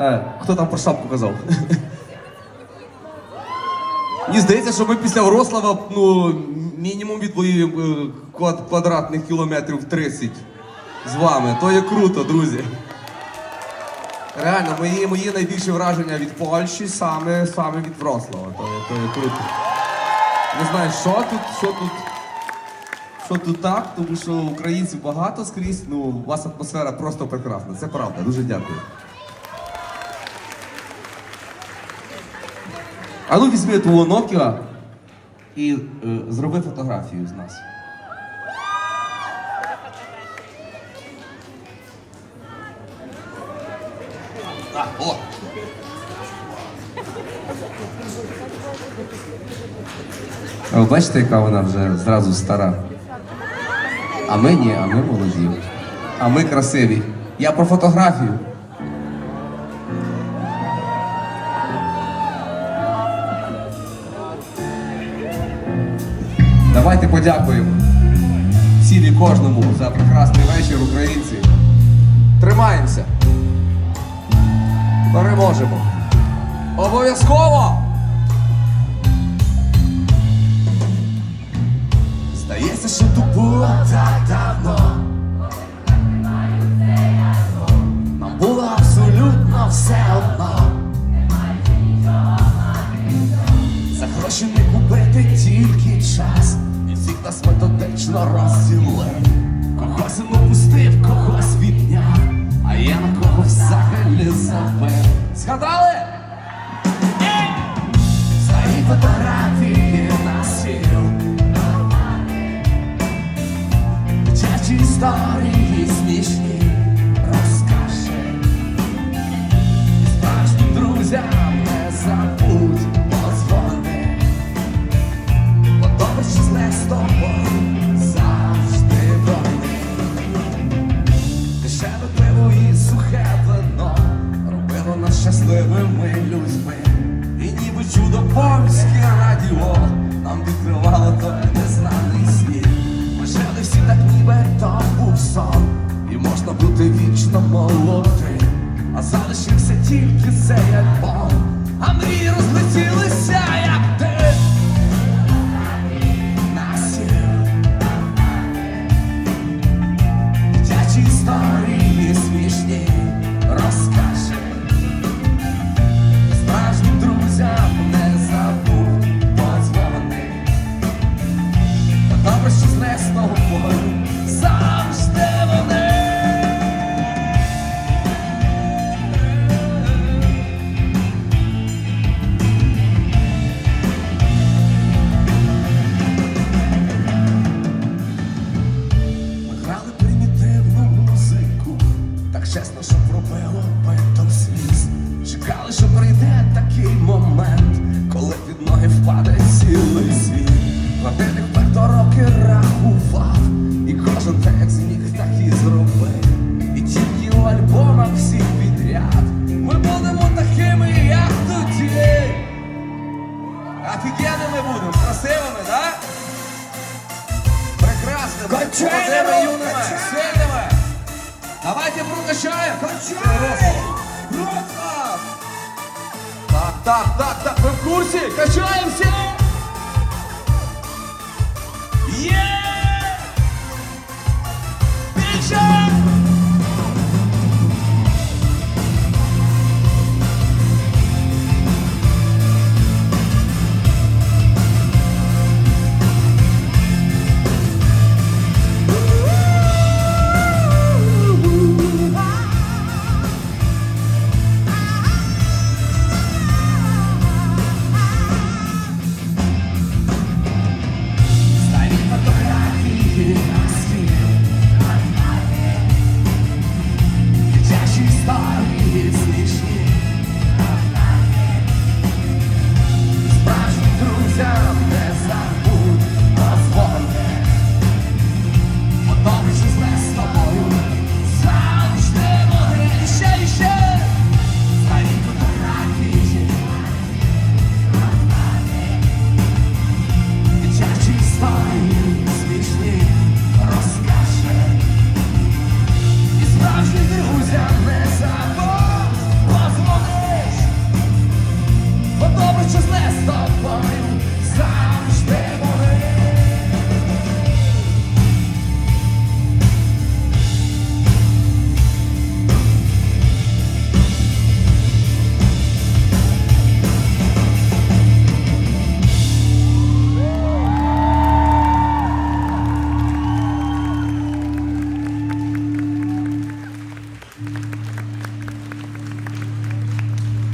Е, хто там про шапку казав? Мені здається, що ми після Врослава ну, мінімум відвоюємо е, квадратних кілометрів 30 з вами. То є круто, друзі. Реально, мої, мої найбільші враження від Польщі саме, саме від Врослава. То то є круто. Не знаю, що тут, що тут. Що тут так, тому що українців багато скрізь, ну, у вас атмосфера просто прекрасна. Це правда. Дуже дякую. А ну візьми твого Nokia і е, зроби фотографію з нас. А, о! А ви бачите, яка вона вже зразу стара? А ми ні, а ми молоді. А ми красиві. Я про фотографію. Давайте подякуємо всім і кожному за прекрасний вечір, українці. Тримаємося. Переможемо. Обов'язково! Здається, що тут було так давно. Нам було абсолютно все одно. За гроші не купити тільки час. Методично розділили. Когось він опустив, когось відняв, а я на кого взагалі забив. Згадали? Свої фотографії на стіл. Дитячі історії смішні розкажи. І справжнім друзям щасливими людьми. І ніби чудо польське радіо нам відкривало той незнаний світ. Ми жили всі так, ніби то тільки у альбомах всіх підряд ми будемо такими, як тоді. Офігенними будемо, красивими, так? Да? Прекрасними, Качаємо, молодими, юними, качаємо. сильними. Давайте прокачаємо. Качай! Вроцлав! Так, так, так, так, ви в курсі? Качаємося! Є!